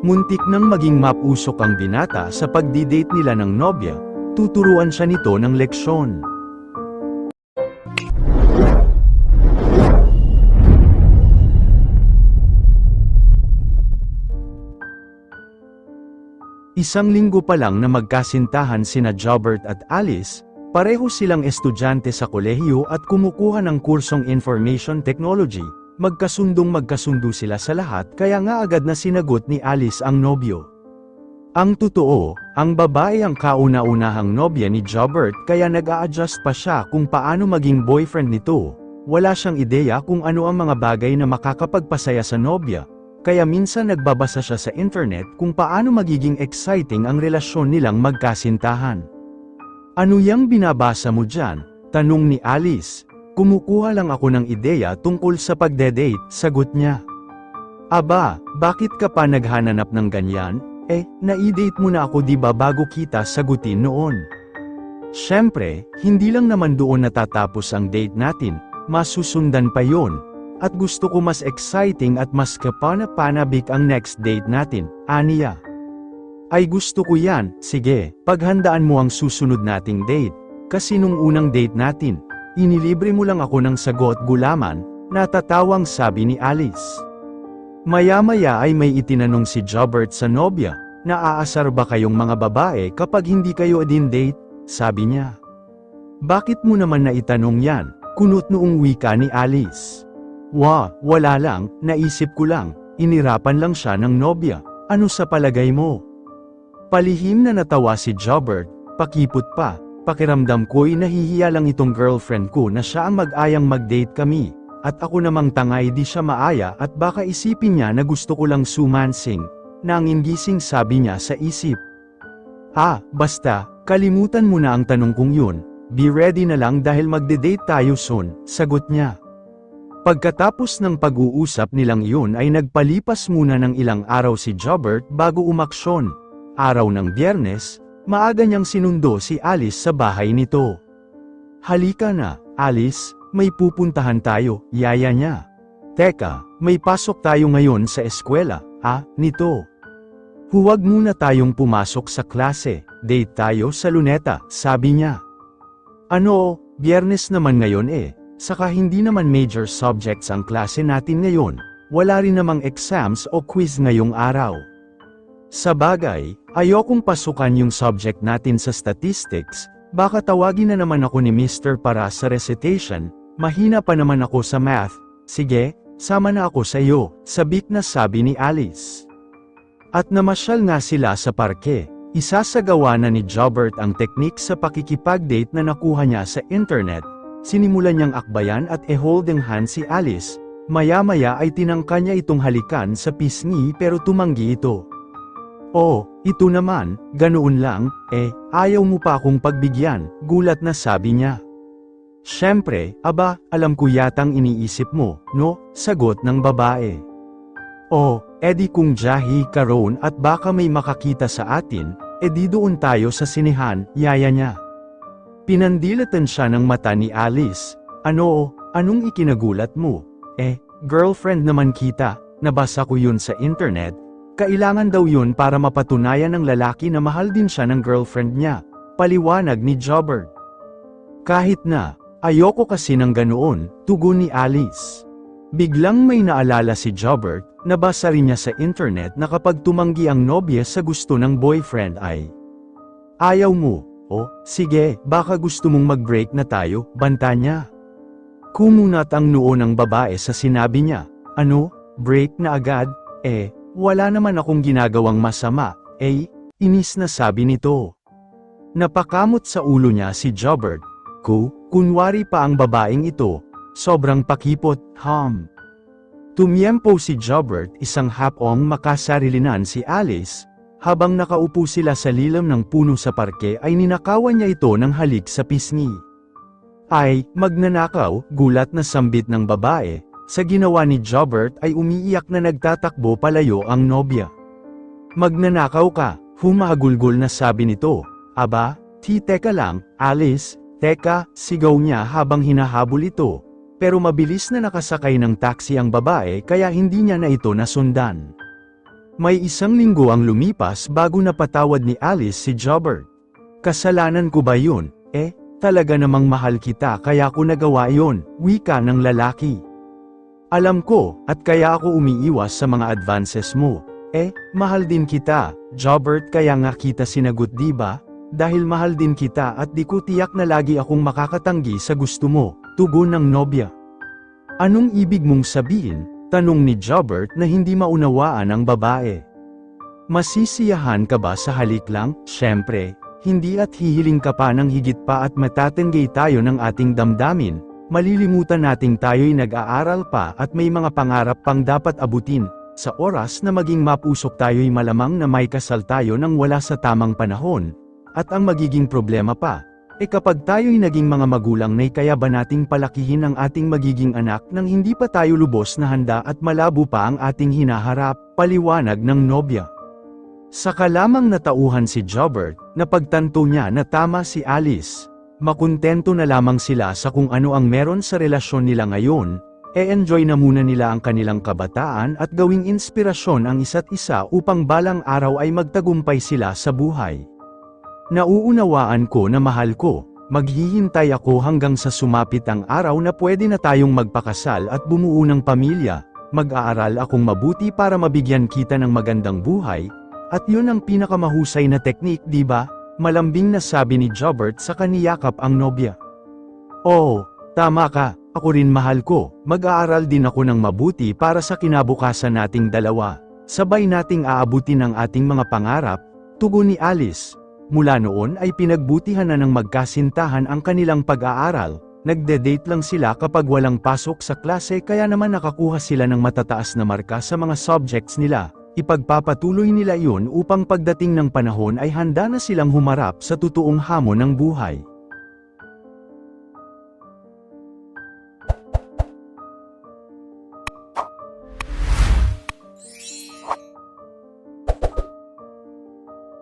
Muntik nang maging mapusok ang binata sa pagdidate nila ng nobya, tuturuan siya nito ng leksyon. Isang linggo pa lang na magkasintahan sina Jobert at Alice, pareho silang estudyante sa kolehiyo at kumukuha ng kursong Information Technology, magkasundong magkasundo sila sa lahat kaya nga agad na sinagot ni Alice ang nobyo. Ang totoo, ang babae ang kauna-unahang nobya ni Jobert kaya nag-a-adjust pa siya kung paano maging boyfriend nito. Wala siyang ideya kung ano ang mga bagay na makakapagpasaya sa nobya, kaya minsan nagbabasa siya sa internet kung paano magiging exciting ang relasyon nilang magkasintahan. Ano yang binabasa mo dyan? Tanong ni Alice. Kumukuha lang ako ng ideya tungkol sa pagde-date, sagot niya. Aba, bakit ka pa naghanap ng ganyan? Eh, na-date mo na ako di ba bago kita sagutin noon? Siyempre, hindi lang naman doon natatapos ang date natin, masusundan pa yon. At gusto ko mas exciting at mas kapana-panabik ang next date natin, aniya. Ay gusto ko yan, sige, paghandaan mo ang susunod nating date. Kasi nung unang date natin, inilibre mo lang ako ng sagot gulaman, natatawang sabi ni Alice. Maya-maya ay may itinanong si Jobert sa nobya, naaasar ba kayong mga babae kapag hindi kayo din date? Sabi niya. Bakit mo naman na itanong yan? Kunot noong wika ni Alice. Wa, wala lang, naisip ko lang, inirapan lang siya ng nobya. Ano sa palagay mo? Palihim na natawa si Jobert, pakipot pa, pakiramdam ko'y nahihiya lang itong girlfriend ko na siya ang mag-ayang mag-date kami, at ako namang tangay di siya maaya at baka isipin niya na gusto ko lang sumansing, nanging gising sabi niya sa isip. Ah, basta, kalimutan mo na ang tanong kong yun, be ready na lang dahil magde-date tayo soon, sagot niya. Pagkatapos ng pag-uusap nilang yun ay nagpalipas muna ng ilang araw si Jobert bago umaksyon. Araw ng biyernes, maaga niyang sinundo si Alice sa bahay nito. Halika na, Alice, may pupuntahan tayo, yaya niya. Teka, may pasok tayo ngayon sa eskwela, ah, nito. Huwag muna tayong pumasok sa klase, date tayo sa luneta, sabi niya. Ano, biyernes naman ngayon eh, saka hindi naman major subjects ang klase natin ngayon, wala rin namang exams o quiz ngayong araw. Sa bagay, ayokong pasukan yung subject natin sa statistics, baka tawagin na naman ako ni Mr. para sa recitation, mahina pa naman ako sa math, sige, sama na ako sa iyo, sabik na sabi ni Alice. At namasyal nga sila sa parke, isasagawa na ni Jobert ang teknik sa pakikipag-date na nakuha niya sa internet, sinimulan niyang akbayan at e-holding hand si Alice, maya-maya ay tinangka niya itong halikan sa pisngi pero tumanggi ito. Oh, ito naman, ganoon lang, eh, ayaw mo pa akong pagbigyan, gulat na sabi niya. Siyempre, aba, alam ko yatang iniisip mo, no? Sagot ng babae. Oh, edi kung jahi ka roon at baka may makakita sa atin, edi doon tayo sa sinihan, yaya niya. Pinandilatan siya ng mata ni Alice. Ano, anong ikinagulat mo? Eh, girlfriend naman kita, nabasa ko yun sa internet, kailangan daw yun para mapatunayan ng lalaki na mahal din siya ng girlfriend niya, paliwanag ni Jobber. Kahit na, ayoko kasi ng ganoon, tugon ni Alice. Biglang may naalala si Jobert, nabasa rin niya sa internet na kapag tumanggi ang nobya sa gusto ng boyfriend ay Ayaw mo, o, sige, baka gusto mong mag-break na tayo, banta niya. Kumunat ang noo ng babae sa sinabi niya, ano, break na agad, eh, wala naman akong ginagawang masama, eh, inis na sabi nito. Napakamot sa ulo niya si Jobert, ku, kunwari pa ang babaeng ito, sobrang pakipot, ham. Tumyempo si Jobert isang hapong makasarilinan si Alice, habang nakaupo sila sa lilam ng puno sa parke ay ninakawan niya ito ng halik sa pisngi. Ay, magnanakaw, gulat na sambit ng babae, sa ginawa ni Jobert ay umiiyak na nagtatakbo palayo ang nobya. Magnanakaw ka, humagulgol na sabi nito, aba, ti teka lang, Alice, teka, sigaw niya habang hinahabol ito, pero mabilis na nakasakay ng taxi ang babae kaya hindi niya na ito nasundan. May isang linggo ang lumipas bago napatawad ni Alice si Jobert. Kasalanan ko ba yun? Eh, talaga namang mahal kita kaya ko nagawa yon, wika ng lalaki. Alam ko, at kaya ako umiiwas sa mga advances mo. Eh, mahal din kita, Jobert kaya nga kita sinagot di ba? Dahil mahal din kita at di ko tiyak na lagi akong makakatanggi sa gusto mo, tugon ng nobya. Anong ibig mong sabihin? Tanong ni Jobert na hindi maunawaan ang babae. Masisiyahan ka ba sa halik lang? Siyempre, hindi at hihiling ka pa ng higit pa at matatanggay tayo ng ating damdamin, malilimutan nating tayo'y nag-aaral pa at may mga pangarap pang dapat abutin, sa oras na maging mapusok tayo'y malamang na may kasal tayo nang wala sa tamang panahon, at ang magiging problema pa, e kapag tayo'y naging mga magulang na kaya ba nating palakihin ang ating magiging anak nang hindi pa tayo lubos na handa at malabo pa ang ating hinaharap, paliwanag ng nobya. Saka lamang natauhan si Jobert, na pagtanto niya na tama si Alice. Makontento na lamang sila sa kung ano ang meron sa relasyon nila ngayon, e-enjoy na muna nila ang kanilang kabataan at gawing inspirasyon ang isa't isa upang balang araw ay magtagumpay sila sa buhay. Nauunawaan ko na mahal ko, maghihintay ako hanggang sa sumapit ang araw na pwede na tayong magpakasal at bumuo ng pamilya, mag-aaral akong mabuti para mabigyan kita ng magandang buhay, at yun ang pinakamahusay na teknik di ba? Malambing na sabi ni Jobert sa kaniyakap ang nobya. Oo, tama ka, ako rin mahal ko, mag-aaral din ako ng mabuti para sa kinabukasan nating dalawa. Sabay nating aabutin ang ating mga pangarap, tugon ni Alice. Mula noon ay pinagbutihan na ng magkasintahan ang kanilang pag-aaral, nagde-date lang sila kapag walang pasok sa klase kaya naman nakakuha sila ng matataas na marka sa mga subjects nila. Ipagpapatuloy nila iyon upang pagdating ng panahon ay handa na silang humarap sa totoong hamon ng buhay.